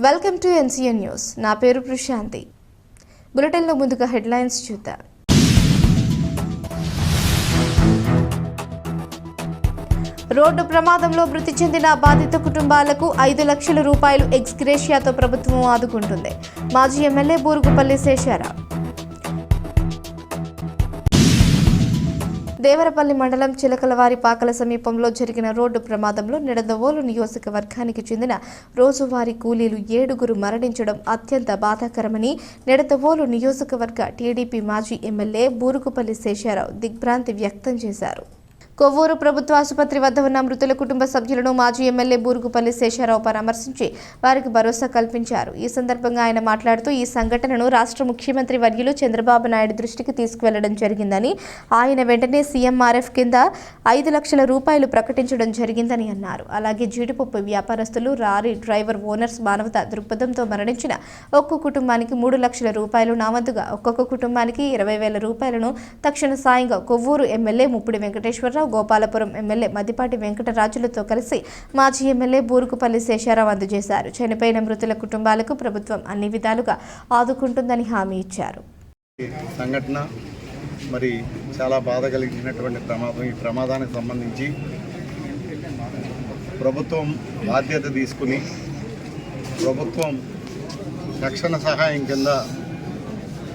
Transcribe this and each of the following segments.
Welcome to NCN news. నా పేరు ప్రశాంతి. బులెటిన్లో ముందుగా హెడ్లైన్స్ చూద్దాం. రోడ్డు ప్రమాదంలో మృతి చెందిన బాధిత కుటుంబాలకు ఐదు లక్షల రూపాయలు ఎక్స్గ్రేషియాతో ప్రభుత్వం ఆదుకుంటుంది. మాజీ ఎమ్మెల్యే బూరుగుపల్లి శేషారావు. దేవరపల్లి మండలం చిలకలవారి పాకల సమీపంలో జరిగిన రోడ్డు ప్రమాదంలో నిడదవోలు నియోజకవర్గానికి చెందిన రోజువారీ కూలీలు ఏడుగురు మరణించడం అత్యంత బాధాకరమని నిడదవోలు నియోజకవర్గ టీడీపీ మాజీ ఎమ్మెల్యే బూరుగుపల్లి శేషారావు దిగ్భ్రాంతి వ్యక్తం చేశారు. కొవ్వూరు ప్రభుత్వ ఆసుపత్రి వద్ద ఉన్న మృతుల కుటుంబ సభ్యులను మాజీ ఎమ్మెల్యే బూరుగుపల్లి శేషారావు పరామర్శించి వారికి భరోసా కల్పించారు. ఈ సందర్భంగా ఆయన మాట్లాడుతూ ఈ సంఘటనను రాష్ట్ర ముఖ్యమంత్రి వర్యులు చంద్రబాబు నాయుడు దృష్టికి తీసుకువెళ్ళడం జరిగిందని ఆయన వెంటనే సీఎంఆర్ఎఫ్ కింద ఐదు లక్షల రూపాయలు ప్రకటించడం జరిగిందని అన్నారు. అలాగే జీడిపప్పు వ్యాపారస్తులు రారీ డ్రైవర్ ఓనర్స్ మానవత దృక్పథంతో మరణించిన ఒక్కో కుటుంబానికి మూడు లక్షల రూపాయలు నా ఒక్కొక్క కుటుంబానికి ఇరవై వేల రూపాయలను తక్షణ సాయంగా కొవ్వూరు ఎమ్మెల్యే ముప్పిడి వెంకటేశ్వరరావు గోపాలపురం ఎమ్మెల్యే మద్దిపాటి వెంకటరాజులతో కలిసి మాజీ ఎమ్మెల్యే బూరుకుపల్లి శేషారావు అందజేశారు. చనిపోయిన మృతుల కుటుంబాలకు ప్రభుత్వం అన్ని విధాలుగా ఆదుకుంటుందని హామీ ఇచ్చారు. సంఘటన మరి చాలా బాధ కలిగించినటువంటి ప్రమాదం. ఈ ప్రమాదానికి సంబంధించి ప్రభుత్వం బాధ్యత తీసుకుని ప్రభుత్వం రక్షణ సహాయం కింద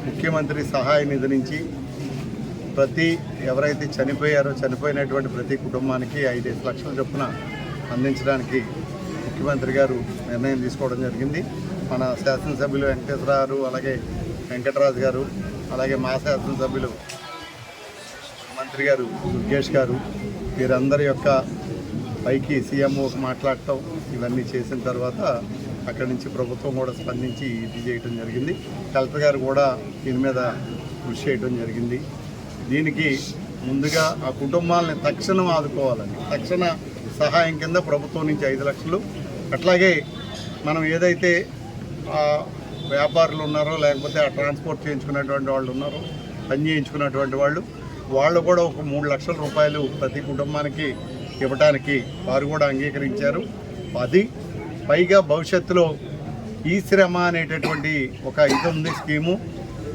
ముఖ్యమంత్రి సహాయ నిధి నుంచి ప్రతి ఎవరైతే చనిపోయారో చనిపోయినటువంటి ప్రతి కుటుంబానికి ఐదేసి లక్షల చొప్పున అందించడానికి ముఖ్యమంత్రి గారు నిర్ణయం తీసుకోవడం జరిగింది. మన శాసనసభ్యులు వెంకటేశ్వర గారు అలాగే వెంకటరాజు గారు అలాగే మా శాసనసభ్యులు మంత్రి గారు దుర్గేష్ గారు వీరందరి యొక్క పైకి సీఎంఓకి మాట్లాడటం ఇవన్నీ చేసిన తర్వాత అక్కడి నుంచి ప్రభుత్వం కూడా స్పందించి ఇది చేయడం జరిగింది. కలెక్టర్ గారు కూడా దీని మీద కృషి చేయడం జరిగింది. దీనికి ముందుగా ఆ కుటుంబాలని తక్షణం ఆదుకోవాలని తక్షణ సహాయం కింద ప్రభుత్వం నుంచి ఐదు లక్షలు. అట్లాగే మనం ఏదైతే ఆ వ్యాపారులు ఉన్నారో లేకపోతే ఆ ట్రాన్స్పోర్ట్ చేయించుకున్నటువంటి వాళ్ళు ఉన్నారో పని చేయించుకున్నటువంటి వాళ్ళు వాళ్ళు కూడా ఒక మూడు లక్షల రూపాయలు ప్రతి కుటుంబానికి ఇవ్వడానికి వారు కూడా అంగీకరించారు. అది పైగా భవిష్యత్తులో ఈ శ్రమ అనేటటువంటి ఒక ఇది ఉంది స్కీము.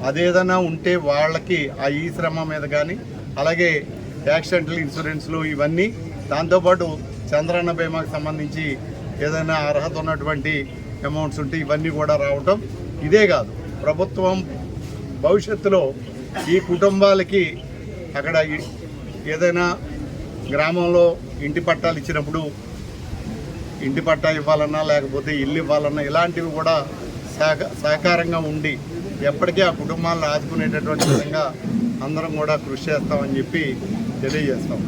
అదేదైనా ఉంటే వాళ్ళకి ఆ ఈ శ్రమ మీద కానీ అలాగే యాక్సిడెంటల్ ఇన్సూరెన్స్లు ఇవన్నీ దాంతోపాటు చంద్రన్న బీమాకి సంబంధించి ఏదైనా అర్హత ఉన్నటువంటి అమౌంట్స్ ఉంటే ఇవన్నీ కూడా రావటం ఇదే కాదు. ప్రభుత్వం భవిష్యత్తులో ఈ కుటుంబాలకి అక్కడ ఏదైనా గ్రామంలో ఇంటి పట్టాలు ఇచ్చినప్పుడు ఇంటి పట్టా ఇవ్వాలన్నా లేకపోతే ఇల్లు ఇవ్వాలన్నా ఇలాంటివి కూడా సహక సహకారంగా ఉండి ఎప్పటికీ ఆ కుటుంబాలను ఆదుకునేటటువంటి విధంగా అందరం కూడా కృషి చేస్తామని చెప్పి తెలియజేస్తాం.